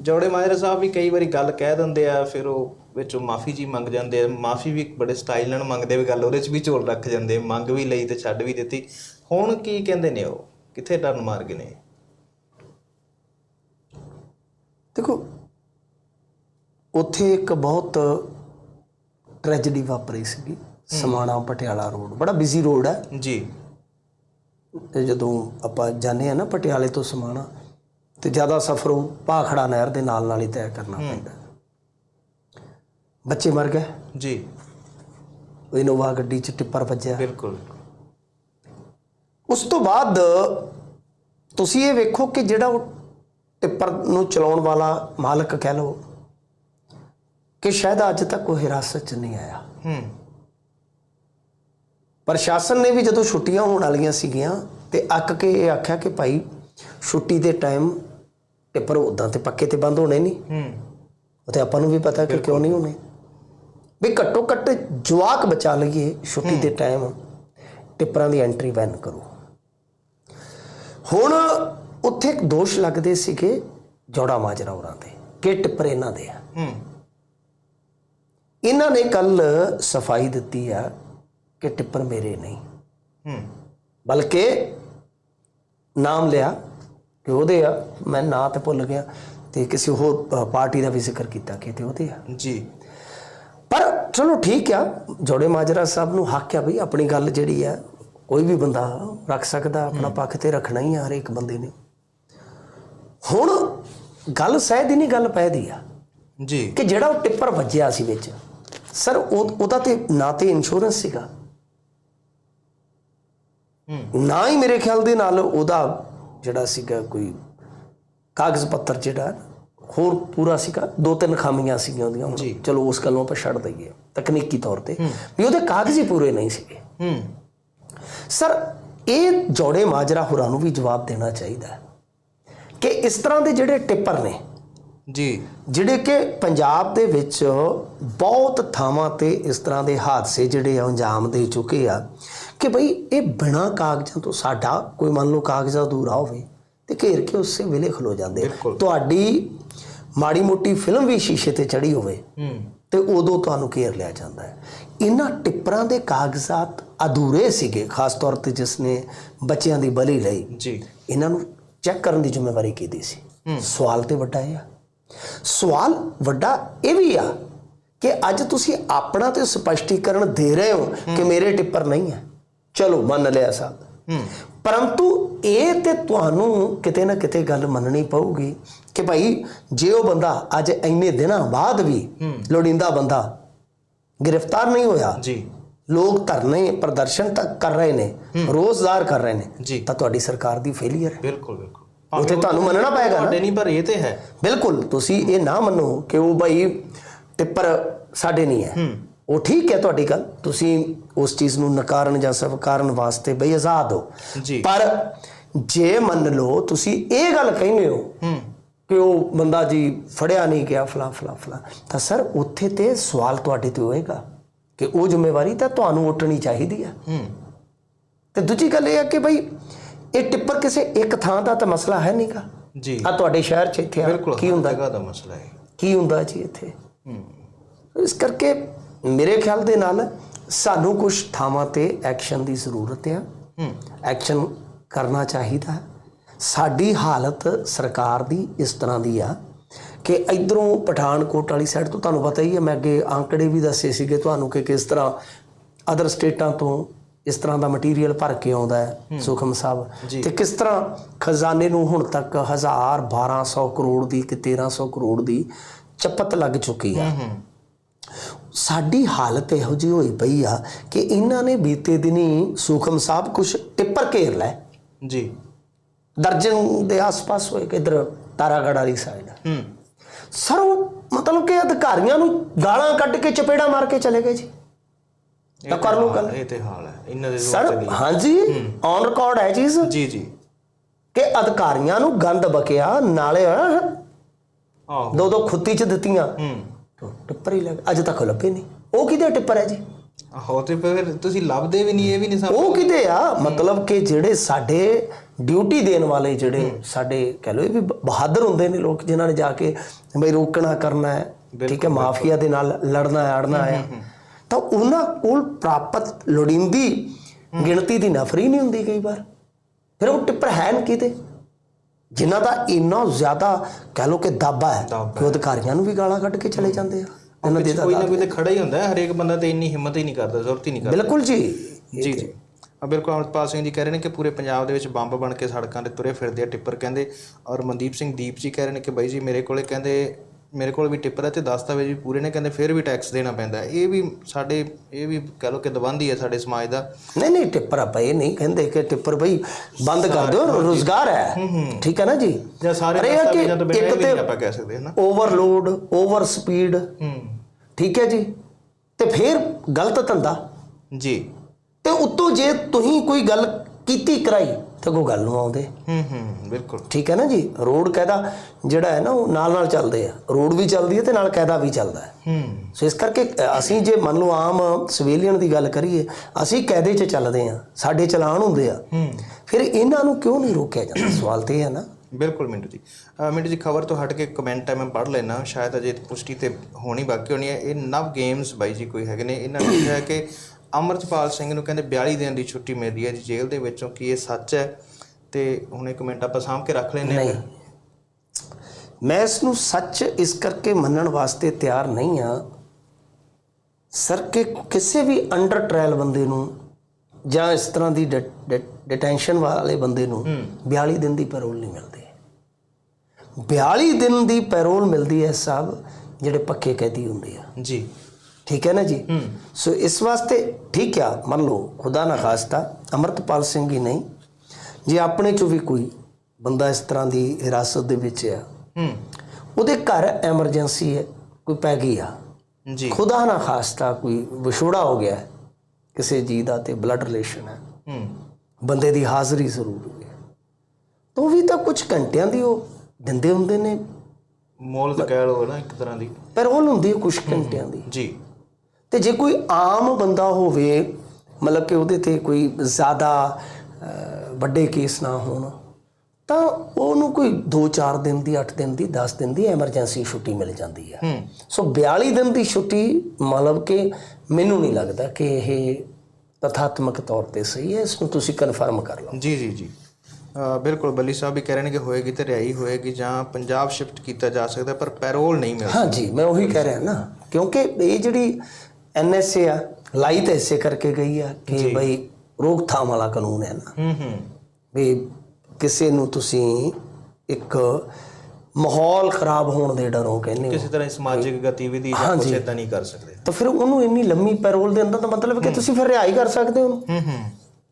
ਜੋੜੇ ਮਾਜਰਾ ਸਾਹਿਬ ਵੀ ਕਈ ਵਾਰੀ ਗੱਲ ਕਹਿ ਦਿੰਦੇ ਆ ਫਿਰ ਉਹ ਵਿੱਚੋਂ ਮਾਫੀ ਜੀ ਮੰਗ ਜਾਂਦੇ ਆ। ਮਾਫੀ ਵੀ ਬੜੇ ਸਟਾਈਲ ਨਾਲ ਮੰਗਦੇ ਵੀ ਗੱਲ ਉਹਦੇ 'ਚ ਵੀ ਝੋਲ ਰੱਖ ਜਾਂਦੇ ਮੰਗ ਵੀ ਲਈ ਤੇ ਛੱਡ ਵੀ ਦਿੱਤੀ। ਹੁਣ ਕੀ ਕਹਿੰਦੇ ਨੇ ਉਹ? ਕਿੱਥੇ ਟਰਨ ਮਾਰ ਗਏ ਨੇ? ਦੇਖੋ ਉੱਥੇ ਇੱਕ ਬਹੁਤ ਟ੍ਰੈਜੇਡੀ ਵਾਪਰੀ ਸੀਗੀ। ਸਮਾਣਾ ਪਟਿਆਲਾ ਰੋਡ ਬੜਾ ਬਿਜ਼ੀ ਰੋਡ ਹੈ। ਜੀ। ਜਦੋਂ ਆਪਾਂ ਜਾਂਦੇ ਆ ਨਾ ਪਟਿਆਲੇ ਤੋਂ ਸਮਾਣਾ ਤੇ ਜ਼ਿਆਦਾ ਸਫ਼ਰ ਉਹ ਭਾਖੜਾ ਨਹਿਰ ਦੇ ਨਾਲ ਨਾਲ ਹੀ ਤੈਅ ਕਰਨਾ ਪੈਂਦਾ। ਬੱਚੇ ਮਰ ਗਏ? ਜੀ। ਇਨੋਵਾ ਗੱਡੀ 'ਚ ਟਿੱਪਰ ਵੱਜਿਆ। ਬਿਲਕੁਲ। ਉਸ ਤੋਂ ਬਾਅਦ ਤੁਸੀਂ ਇਹ ਵੇਖੋ ਕਿ ਜਿਹੜਾ ਉਹ ਟਿੱਪਰ ਨੂੰ ਚਲਾਉਣ ਵਾਲਾ ਮਾਲਕ ਕਹਿ ਲਓ ਕਿ ਸ਼ਾਇਦ ਅੱਜ ਤੱਕ ਉਹ ਹਿਰਾਸਤ 'ਚ ਨਹੀਂ ਆਇਆ। ਹੂੰ। ਪ੍ਰਸ਼ਾਸਨ ਨੇ ਵੀ ਜਦੋਂ ਛੁੱਟੀਆਂ ਹੋਣ ਵਾਲੀਆਂ ਸੀਗੀਆਂ ਤੇ ਅੱਕ ਕੇ ਇਹ ਆਖਿਆ ਕਿ ਭਾਈ ਛੁੱਟੀ ਦੇ ਟਾਈਮ ਟਿੱਪਰ ਉਦਾਂ ਤੇ ਪੱਕੇ ਤੇ ਬੰਦ ਹੋਣੇ ਨਹੀਂ। ਹੂੰ। ਉਹ ਤੇ ਆਪਾਂ ਨੂੰ ਵੀ ਪਤਾ ਕਿ ਕਿਉਂ ਨਹੀਂ ਹੋਣੇ। ਵੀ ਘੱਟੋ ਘੱਟ ਜਵਾਕ ਬਚਾ ਲਈਏ ਛੁੱਟੀ ਦੇ ਟਾਈਮ ਟਿੱਪਰਾਂ ਦੀ ਐਂਟਰੀ ਬੈਨ ਕਰੋ। ਹੁਣ ਉੱਥੇ ਇੱਕ ਦੋਸ਼ ਲੱਗਦੇ ਸੀਗੇ ਜੋੜਾ ਮਾਜਰਾ ਹੋਰਾਂ ਦੇ ਕਿ ਟਿੱਪਰ ਇਹਨਾਂ ਦੇ ਆ। ਹੂੰ। ਇਹਨਾਂ ਨੇ ਕੱਲ ਸਫ਼ਾਈ ਦਿੱਤੀ ਆ ਕਿ ਟਿੱਪਰ ਮੇਰੇ ਨਹੀਂ। ਹੂੰ। ਬਲਕਿ ਨਾਮ ਲਿਆ ਉਹਦੇ ਆ ਮੈਂ ਨਾਂ ਤੇ ਭੁੱਲ ਗਿਆ ਤੇ ਕਿਸੇ ਹੋਰ ਪਾਰਟੀ ਦਾ ਵੀ ਜ਼ਿਕਰ ਕੀਤਾ ਕਿ ਤੇ ਉਹਦੇ ਆ। ਜੀ। ਪਰ ਚਲੋ ਠੀਕ ਆ ਜੋੜੇ ਮਾਜਰਾ ਸਾਹਿਬ ਨੂੰ ਹੱਕ ਆ ਵੀ ਆਪਣੀ ਗੱਲ ਜਿਹੜੀ ਆ ਕੋਈ ਵੀ ਬੰਦਾ ਰੱਖ ਸਕਦਾ ਆਪਣਾ ਪੱਖ ਤੇ ਰੱਖਣਾ ਹੀ ਆ ਹਰੇਕ ਬੰਦੇ ਨੇ। ਹੁਣ ਗੱਲ ਸਹਿਦ ਹੀ ਨਹੀਂ ਗੱਲ ਪੈ ਦੀ ਆ। ਜੀ। ਕਿ ਜਿਹੜਾ ਉਹ ਟਿੱਪਰ ਵੱਜਿਆ ਸੀ ਵਿੱਚ ਸਰ ਉਹ ਉਹਦਾ ਤੇ ਨਾ ਤੇ ਇੰਸ਼ੋਰੈਂਸ ਸੀਗਾ। ਨਾ ਹੀ ਮੇਰੇ ਖਿਆਲ ਦੇ ਨਾਲ ਉਹਦਾ ਜਿਹੜਾ ਸੀਗਾ ਕੋਈ ਕਾਗਜ਼ ਪੱਤਰ ਜਿਹੜਾ ਹੋਰ ਪੂਰਾ ਸੀਗਾ ਦੋ ਤਿੰਨ ਖਾਮੀਆਂ ਸੀਗੀਆਂ ਉਹਦੀਆਂ ਚਲੋ ਉਸ ਗੱਲੋਂ ਆਪਾਂ ਛੱਡ ਦਈਏ ਤਕਨੀਕੀ ਤੌਰ ਤੇ। ਵੀ ਉਹਦੇ ਕਾਗਜ਼ ਹੀ ਪੂਰੇ ਨਹੀਂ ਸੀਗੇ। ਹੂੰ। ਸਰ ਇਹ ਜੋੜੇ ਮਾਜਰਾ ਹੋਰਾਂ ਨੂੰ ਵੀ ਜਵਾਬ ਦੇਣਾ ਚਾਹੀਦਾ ਕਿ ਇਸ ਤਰ੍ਹਾਂ ਦੇ ਜਿਹੜੇ ਟਿੱਪਰ ਨੇ ਜੀ। ਜਿਹੜੇ ਕਿ ਪੰਜਾਬ ਦੇ ਵਿੱਚ ਬਹੁਤ ਥਾਵਾਂ ਤੇ ਇਸ ਤਰ੍ਹਾਂ ਦੇ ਹਾਦਸੇ ਜਿਹੜੇ ਆ ਅੰਜਾਮ ਦੇ ਚੁੱਕੇ ਆ ਕਿ ਭਈ ਇਹ ਬਿਨਾ ਕਾਗਜ਼ਾਂ ਤੋਂ ਸਾਡਾ ਕੋਈ ਮੰਨ ਲਓ ਕਾਗਜ਼ਾਂ ਅਧੂਰਾ ਹੋਵੇ ਤੇ ਘੇਰ ਕੇ ਉਸੇ ਵੇਲੇ ਖਲੋ ਜਾਂਦੇ। ਤੁਹਾਡੀ ਮਾੜੀ ਮੋਟੀ ਫਿਲਮ ਵੀ ਸ਼ੀਸ਼ੇ ਤੇ ਚੜੀ ਹੋਵੇ ਹੂੰ। ਤੇ ਉਦੋਂ ਤੁਹਾਨੂੰ ਘੇਰ ਲਿਆ ਜਾਂਦਾ ਹੈ। ਇਹਨਾਂ ਟਿੱਪਰਾਂ ਦੇ ਕਾਗਜ਼ਾਤ ਅਧੂਰੇ ਸੀਗੇ ਖਾਸ ਤੌਰ ਤੇ ਜਿਸ ਨੇ ਬੱਚਿਆਂ ਦੀ ਬਲੀ ਲਈ। ਜੀ। ਇਹਨਾਂ ਨੂੰ ਚੈੱਕ ਕਰਨ ਦੀ ਜ਼ਿੰਮੇਵਾਰੀ ਕਿਹਦੀ ਸੀ? ਸਵਾਲ ਤੇ ਵੱਡਾ ਆ। ਸਵਾਲ ਵੱਡਾ ਇਹ ਵੀ ਆ ਕਿ ਅੱਜ ਤੁਸੀਂ ਆਪਣਾ ਤੇ ਸਪਸ਼ਟੀਕਰਨ ਦੇ ਰਹੇ ਹੋ ਕਿ ਮੇਰੇ ਟਿੱਪਰ ਨਹੀਂ ਹੈ। ਚਲੋ ਮੰਨ ਲਿਆ ਸਾਹਿਬ ਪਰੰਤੂ ਇਹ ਤੇ ਤੁਹਾਨੂੰ ਕਿਤੇ ਨਾ ਕਿਤੇ ਗੱਲ ਮੰਨਣੀ ਪਊਗੀ ਕਿ ਭਾਈ ਜੇ ਉਹ ਬੰਦਾ ਅੱਜ ਇੰਨੇ ਦਿਨਾਂ ਬਾਅਦ ਵੀ ਲੋੜੀਂਦਾ ਬੰਦਾ ਗ੍ਰਿਫਤਾਰ ਨਹੀਂ ਹੋਇਆ ਜੀ। ਲੋਕ ਧਰਨੇ ਪ੍ਰਦਰਸ਼ਨ ਤੱਕ ਕਰ ਰਹੇ ਨੇ ਰੋਜ਼ਗਾਰ ਕਰ ਰਹੇ ਨੇ। ਤਾਂ ਤੁਹਾਡੀ ਸਰਕਾਰ ਦੀ ਫੇਲਿਅਰ ਹੈ। ਬਿਲਕੁਲ ਬਿਲਕੁਲ। ਉੱਥੇ ਤੁਹਾਨੂੰ ਮੰਨਣਾ ਪਏਗਾ ਨਾ? ਤੁਹਾਡੇ ਨਹੀਂ ਪਰ ਇਹ ਤੇ ਹੈ। ਬਿਲਕੁਲ ਤੁਸੀਂ ਇਹ ਨਾ ਮੰਨੋ ਕਿ ਉਹ ਭਾਈ ਟਿੱਪਰ ਸਾਡੇ ਨਹੀਂ ਹੈ। ਉਹ ਠੀਕ ਹੈ ਤੁਹਾਡੀ ਗੱਲ ਤੁਸੀਂ ਉਸ ਚੀਜ਼ ਨੂੰ ਨਕਾਰਨ ਜਾਂ ਸਵਕਾਰਨ ਵਾਸਤੇ ਬਈ ਆਜ਼ਾਦ ਹੋ। ਜੀ। ਪਰ ਜੇ ਮੰਨ ਲਓ ਤੁਸੀਂ ਇਹ ਗੱਲ ਕਹਿੰਦੇ ਹੋ ਕਿ ਉਹ ਬੰਦਾ ਜੀ ਫੜਿਆ ਨਹੀਂ ਗਿਆ ਫਲਾ ਫਲਾ ਫਲਾ ਤਾਂ ਸਰ ਉੱਥੇ ਤੇ ਸਵਾਲ ਤੁਹਾਡੇ ਤੇ ਹੋਏਗਾ ਕਿ ਉਹ ਜ਼ਿੰਮੇਵਾਰੀ ਤਾਂ ਤੁਹਾਨੂੰ ਉੱਠਣੀ ਚਾਹੀਦੀ ਹੈ। ਹੂੰ। ਤੇ ਦੂਜੀ ਗੱਲ ਇਹ ਹੈ ਕਿ ਭਈ ਇਹ ਟਿੱਪਰ ਕਿਸੇ ਇੱਕ ਥਾਂ ਦਾ ਤਾਂ ਮਸਲਾ ਹੈ ਨਹੀਂਗਾ ਜੀ। ਆ ਤੁਹਾਡੇ ਸ਼ਹਿਰ 'ਚ ਇੱਥੇ ਆ। ਕੀ ਹੁੰਦਾ? ਜਗ੍ਹਾ ਦਾ ਮਸਲਾ ਹੈ। ਕੀ ਹੁੰਦਾ ਜੀ ਇੱਥੇ? ਹੂੰ। ਇਸ ਕਰਕੇ ਮੇਰੇ ਖਿਆਲ ਦੇ ਨਾਲ ਸਾਨੂੰ ਕੁਝ ਥਾਵਾਂ ਤੇ ਐਕਸ਼ਨ ਦੀ ਜ਼ਰੂਰਤ ਹੂੰ। ਐਕਸ਼ਨ ਕਰਨਾ ਚਾਹੀਦਾ ਹੈ। ਸਾਡੀ ਹਾਲਤ ਸਰਕਾਰ ਦੀ ਇਸ ਤਰ੍ਹਾਂ ਦੀ ਆ ਕਿ ਇਧਰੋਂ ਪਠਾਨਕੋਟ ਵਾਲੀ ਸਾਈਡ ਤੋਂ ਤੁਹਾਨੂੰ ਪਤਾ ਹੀ ਹੈ ਮੈਂ ਅੱਗੇ ਆંકੜੇ ਵੀ ਦੱਸੇ ਸੀਗੇ ਤੁਹਾਨੂੰ ਕਿ ਕਿਸ ਤਰ੍ਹਾਂ ਅਦਰ ਸਟੇਟਾਂ ਤੋਂ ਇਸ ਤਰ੍ਹਾਂ ਦਾ ਮਟੀਰੀਅਲ ਭਰ ਕੇ ਆਉਂਦਾ ਹੈ ਸੁਖਮ ਸਾਹਿਬ। ਤੇ ਕਿਸ ਤਰ੍ਹਾਂ ਖਜ਼ਾਨੇ ਨੂੰ ਹੁਣ ਤੱਕ 1000 1200 ਕਰੋੜ ਦੀ ਕਿ 1300 ਕਰੋੜ ਦੀ ਚਪਤ ਲੱਗ ਚੁੱਕੀ ਆ ਹੂੰ ਸਾਡੀ ਹਾਲਤ ਇਹੋ ਜਿਹੀ ਹੋਈ ਪਈ ਆ ਕਿ ਇਹਨਾਂ ਨੇ ਬੀਤੇ ਦਿਨੀ ਸੁਖਮ ਸਾਹਿਬ ਕੁਝ ਟਿੱਪਰ ਘੇਰ ਲੈ ਜੀ। ਦਰਜਨ ਦੇ ਆਸ-ਪਾਸ ਹੋਏ ਕਿਧਰ ਤਾਰਾਗੜ ਵਾਲੀ ਸਾਈਡ ਹੂੰ। ਸਰ ਮਤਲਬ ਕਿ ਅਧਿਕਾਰੀਆਂ ਨੂੰ ਗਾਲਾਂ ਕੱਢ ਕੇ ਚਪੇੜਾ ਮਾਰ ਕੇ ਚਲੇ ਗਏ ਜੀ। ਤਾਂ ਕਰ ਲਓ ਗੱਲ। ਇਹ ਤੇ ਹਾਲ ਹੈ। ਇਹਨਾਂ ਦੇ ਸਰ ਹਾਂਜੀ ਔਨ ਰਿਕਾਰਡ ਹੈ ਚੀਜ਼? ਜੀ ਜੀ। ਕਿ ਅਧਿਕਾਰੀਆਂ ਨੂੰ ਗੰਦ ਬਕਿਆ ਨਾਲੇ ਆਹੋ। ਦੋ ਦੋ ਖੁੱਤੀ ਚ ਦਿੱਤੀਆਂ। ਹੂੰ। ਟਿੱਪਰ ਹੀ ਲੱਗ ਅੱਜ ਤੱਕ ਲੱਭੇ ਨਹੀਂ। ਉਹ ਕਿਹਦੇ ਟਿੱਪਰ ਹੈ ਜੀ? ਆਹੋ ਤੇ ਫਿਰ ਤੁਸੀਂ ਲੱਭਦੇ ਵੀ ਨਹੀਂ ਇਹ ਵੀ ਨਹੀਂ ਸਮਝ ਉਹ ਕਿਤੇ ਆ? ਮਤਲਬ ਕਿ ਜਿਹੜੇ ਸਾਡੇ ਡਿਊਟੀ ਦੇਣ ਵਾਲੇ ਜਿਹੜੇ ਸਾਡੇ ਕਹ ਲਓ ਇਹ ਵੀ ਬਹਾਦਰ ਹੁੰਦੇ ਨੇ ਲੋਕ ਜਿਨ੍ਹਾਂ ਨੇ ਜਾ ਕੇ ਬਈ ਰੋਕਣਾ ਕਰਨਾ ਹੈ ਠੀਕ ਹੈ ਮਾਫੀਆ ਦੇ ਨਾਲ ਲੜਨਾ ਅੜਨਾ ਆ ਤਾਂ ਉਹਨਾਂ ਕੋਲ ਪ੍ਰਾਪਤ ਲੋੜੀਂਦੀ ਗਿਣਤੀ ਦੀ ਨਫਰੀ ਨਹੀਂ ਹੁੰਦੀ ਕਈ ਵਾਰ। ਫਿਰ ਉਹ ਟਿੱਪਰ ਹੈ ਨ ਕਿਤੇ? ਜਿਨ੍ਹਾਂ ਦਾ ਇੰਨਾ ਜ਼ਿਆਦਾ ਕਹ ਲਓ ਕਿ ਦਾਬਾ ਹੈ ਕਿ ਅਧਿਕਾਰੀਆਂ ਨੂੰ ਵੀ ਗਾਲਾਂ ਕੱਢ ਕੇ ਚਲੇ ਜਾਂਦੇ ਆ। ਉਹਨਾਂ ਦੇ ਕੋਈ ਨਾ ਕੋਈ ਤੇ ਖੜਾ ਹੀ ਹੁੰਦਾ ਹੈ, ਹਰੇਕ ਬੰਦਾ ਤੇ ਇੰਨੀ ਹਿੰਮਤ ਹੀ ਨਹੀਂ ਕਰਦਾ ਜ਼ਰੂਰਤ ਹੀ ਨਹੀਂ ਕਰਦਾ। ਬਿਲਕੁਲ ਜੀ। ਜੀ ਜੀ। ਆ ਬਿਲਕੁਲ ਅਮਰਪਾਲ ਸਿੰਘ ਜੀ ਕਹਿ ਰਹੇ ਨੇ ਕਿ ਪੂਰੇ ਪੰਜਾਬ ਦੇ ਵਿੱਚ ਬੰਬ ਬਣ ਕੇ ਸੜਕਾਂ ਤੇ ਤੁਰੇ ਫਿਰਦੇ ਆ ਟਿੱਪਰ ਕਹਿੰਦੇ ਔਰ ਮਨਦੀਪ ਸਿੰਘ ਦੀਪ ਜੀ ਕਹਿ ਰਹੇ ਨੇ ਕਿ ਬਾਈ ਜੀ ਮੇਰੇ ਕੋਲੇ ਕਹਿੰਦੇ ਮੇਰੇ ਕੋਲ ਵੀ ਟਿੱਪਰ ਹੈ ਤੇ ਦਸਤਾਵੇਜ਼ ਵੀ ਪੂਰੇ ਨੇ ਕਹਿੰਦੇ ਫਿਰ ਵੀ ਟੈਕਸ ਦੇਣਾ ਪੈਂਦਾ ਹੈ। ਇਹ ਵੀ ਸਾਡੇ ਇਹ ਵੀ ਕਹ ਲਓ ਕਿ ਦਬੰਦੀ ਹੈ ਸਾਡੇ ਸਮਾਜ ਦਾ। ਨਹੀਂ ਨਹੀਂ ਟਿੱਪਰ ਆਪਾਂ ਇਹ ਨਹੀਂ ਕਹਿੰਦੇ ਕਿ ਟਿੱਪਰ ਬਈ ਬੰਦ ਕਰ ਦਿਓ ਰੋਜ਼ਗਾਰ ਹੈ। ਠੀਕ ਹੈ ਨਾ ਜੀ? ਜਾਂ ਸਾਰੇ ਦਸਤਾਵੇਜ਼ਾਂ ਤੋਂ ਬਿਨਾਂ ਇਹ ਆਪਾਂ ਕਹਿ ਸਕਦੇ ਹਨਾ ਓਵਰਲੋਡ ਓਵਰ ਸਪੀਡ ਹੂੰ। ਠੀਕ ਹੈ ਜੀ? ਤੇ ਫਿਰ ਗਲਤ ਧੰਦਾ। ਜੀ। ਤੇ ਉੱਤੋਂ ਜੇ ਤੁਸੀਂ ਕੋਈ ਗੱਲ ਕੀਤੀ ਕਰਾਈ ਤਾਂ ਕੋਈ ਗੱਲ ਨੂੰ ਆਉਂਦੇ। ਹੂੰ ਹੂੰ ਬਿਲਕੁਲ। ਠੀਕ ਹੈ ਨਾ ਜੀ? ਰੋਡ ਕਾਇਦਾ ਜਿਹੜਾ ਹੈ ਨਾ ਉਹ ਨਾਲ ਨਾਲ ਚੱਲਦੇ ਆ। ਰੋਡ ਵੀ ਚੱਲਦੀ ਹੈ ਤੇ ਨਾਲ ਕਾਇਦਾ ਵੀ ਚੱਲਦਾ ਹੈ। ਹੂੰ। ਸੋ ਇਸ ਕਰਕੇ ਅਸੀਂ ਜੇ ਮੰਨ ਲਓ ਆਮ ਸਿਵਿਲੀਅਨ ਦੀ ਗੱਲ ਕਰੀਏ ਅਸੀਂ ਕਾਇਦੇ 'ਚ ਚੱਲਦੇ ਆ ਸਾਡੇ ਚਲਾਨ ਹੁੰਦੇ ਆ। ਹੂੰ। ਫਿਰ ਇਹਨਾਂ ਨੂੰ ਕਿਉਂ ਨਹੀਂ ਰੋਕਿਆ ਜਾਂਦਾ? ਸਵਾਲ ਤੇ ਹੈ ਨਾ। ਬਿਲਕੁਲ ਮਿੰਟੂ ਜੀ। ਮਿੰਟੂ ਜੀ ਖਬਰ ਤੋਂ ਹਟ ਕੇ ਕਮੈਂਟ ਹੈ ਮੈਂ ਪੜ੍ਹ ਲੈਣਾ ਸ਼ਾਇਦ ਅਜੇ ਪੁਸ਼ਟੀ ਤੇ ਹੋਣੀ ਬਾਕੀ ਹੋਣੀ ਹੈ। ਇਹ ਨਵ ਗੇਮਸ ਬਾਈ ਜੀ ਕੋਈ ਹੈਗੇ ਨੇ ਇਹਨਾਂ ਨੇ ਕਿਹਾ ਕਿ ਅਮਰਤਪਾਲ ਸਿੰਘ ਨੂੰ ਕਹਿੰਦੇ 42 ਦਿਨ ਦੀ ਛੁੱਟੀ ਮਿਲਦੀ ਹੈ ਜੀ ਜੇਲ੍ਹ ਦੇ ਵਿੱਚੋਂ ਕੀ ਇਹ ਸੱਚ ਹੈ? ਤੇ ਹੁਣ ਇਹ ਕਮੈਂਟ ਆਪਾਂ ਸਾਂਭ ਕੇ ਰੱਖ ਲੈਨੇ ਨਹੀਂ। ਮੈਂ ਇਸ ਨੂੰ ਸੱਚ ਇਸ ਕਰਕੇ ਮੰਨਣ ਵਾਸਤੇ ਤਿਆਰ ਨਹੀਂ ਆ ਸਰ ਕਿ ਕਿਸੇ ਵੀ ਅੰਡਰ ਟ੍ਰਾਇਲ ਬੰਦੇ ਨੂੰ ਜਾਂ ਇਸ ਤਰ੍ਹਾਂ ਦੀ ਡਿਟੈਂਸ਼ਨ ਵਾਲੇ ਬੰਦੇ ਨੂੰ 42 ਦਿਨ ਦੀ ਪੈਰੋਲ ਨਹੀਂ ਮਿਲਦੀ। 42 ਦਿਨ ਦੀ ਪੈਰੋਲ ਮਿਲਦੀ ਹੈ ਸਾਹਿਬ ਜਿਹੜੇ ਪੱਕੇ ਕੈਦੀ ਹੁੰਦੇ ਆ। ਜੀ। ਠੀਕ ਹੈ ਨਾ ਜੀ? ਸੋ ਇਸ ਵਾਸਤੇ ਠੀਕ ਆ ਮੰਨ ਲਓ ਖੁਦਾ ਨਾ ਖਾਸਤਾ ਅਮਰਤਪਾਲ ਸਿੰਘ ਹੀ ਨਹੀਂ। ਜੇ ਆਪਣੇ ਚੋਂ ਵੀ ਕੋਈ ਬੰਦਾ ਇਸ ਤਰ੍ਹਾਂ ਦੀ ਹਿਰਾਸਤ ਦੇ ਵਿੱਚ ਆ ਉਹਦੇ ਘਰ ਐਮਰਜੈਂਸੀ ਹੈ ਕੋਈ ਪੈ ਗਈ ਆ। ਜੀ। ਖੁਦਾ ਨਾ ਖਾਸਤਾ ਕੋਈ ਵਿਛੋੜਾ ਹੋ ਗਿਆ ਕਿਸੇ ਜੀ ਦਾ ਤੇ ਬਲੱਡ ਰਿਲੇਸ਼ਨ ਹੈ। ਹੂੰ। ਬੰਦੇ ਦੀ ਹਾਜ਼ਰੀ ਜ਼ਰੂਰੀ ਹੈ। ਤਾਂ ਉਹ ਵੀ ਤਾਂ ਕੁਝ ਘੰਟਿਆਂ ਦੀ ਉਹ ਦਿੰਦੇ ਹੁੰਦੇ ਨੇ। ਮੋਲ ਤਾਂ ਕਹਿ ਲਓ ਨਾ ਇੱਕ ਤਰ੍ਹਾਂ ਦੀ। ਪੈਰੋਲ ਹੁੰਦੀ ਹੈ ਕੁਝ ਘੰਟਿਆਂ ਦੀ। ਜੀ। ਤੇ ਜੇ ਕੋਈ ਆਮ ਬੰਦਾ ਹੋਵੇ ਮਤਲਬ ਕਿ ਉਹਦੇ ਤੇ ਕੋਈ ਜ਼ਿਆਦਾ ਵੱਡੇ ਕੇਸ ਨਾ ਹੋਣ ਤਾਂ ਉਹਨੂੰ ਕੋਈ 2-4 ਦਿਨ ਦੀ 8 ਦਿਨ ਦੀ 10 ਦਿਨ ਦੀ ਐਮਰਜੈਂਸੀ ਛੁੱਟੀ ਮਿਲ ਜਾਂਦੀ ਹੈ। ਸੋ 42 ਦਿਨ ਦੀ ਛੁੱਟੀ ਮਤਲਬ ਕਿ ਮੈਨੂੰ ਨਹੀਂ ਲੱਗਦਾ ਕਿ ਇਹ ਤਥਾਤਮਕ ਤੌਰ ਤੇ ਸਹੀ ਹੈ। ਇਸ ਨੂੰ ਤੁਸੀਂ ਕਨਫਰਮ ਕਰ ਲਓ। ਜੀ ਜੀ ਜੀ। ਬਿਲਕੁਲ ਬੱਲੀ ਸਾਹਿਬ ਵੀ ਕਹਿ ਰਹੇ ਨੇ ਕਿ ਹੋਏਗੀ ਤੇ ਰਿਹਾਈ ਹੋਏਗੀ ਜਾਂ ਪੰਜਾਬ ਸ਼ਿਫਟ ਕੀਤਾ ਜਾ ਸਕਦਾ ਪਰ ਪੈਰੋਲ ਨਹੀਂ ਮਿਲ ਹਾਂ ਜੀ ਮੈਂ ਉਹੀ ਕਹਿ ਰਿਹਾ ਨਾ ਕਿਉਂਕਿ ਇਹ ਜਿਹੜੀ ਐਨਐਸਏ ਆ ਲਾਈ ਤਾਂ ਇਸੇ ਕਰਕੇ ਗਈ ਆ ਕਿ ਬਈ ਰੋਕਥਾਮ ਵਾਲਾ ਕਾਨੂੰਨ ਹੈ ਨਾ। ਹੂੰ ਹੂੰ। ਵੀ ਕਿਸੇ ਨੂੰ ਤੁਸੀਂ ਇੱਕ ਮਾਹੌਲ ਖਰਾਬ ਹੋਣ ਦੇ ਡਰੋਂ ਕਹਿੰਦੇ ਹੋ। ਕਿਸੇ ਤਰ੍ਹਾਂ ਸਮਾਜਿਕ ਗਤੀਵਿਧੀ ਜਾਂ ਕੁਛ ਇਦਾਂ ਨਹੀਂ ਕਰ ਸਕਦੇ। ਤਾਂ ਫਿਰ ਉਹਨੂੰ ਇੰਨੀ ਲੰਮੀ ਪੈਰੋਲ ਦੇ ਅੰਦਰ ਤਾਂ ਮਤਲਬ ਕਿ ਤੁਸੀਂ ਫਿਰ ਰਿਹਾਈ ਕਰ ਸਕਦੇ ਹੋ। ਉਹਨੂੰ ਹੂੰ ਹੂੰ।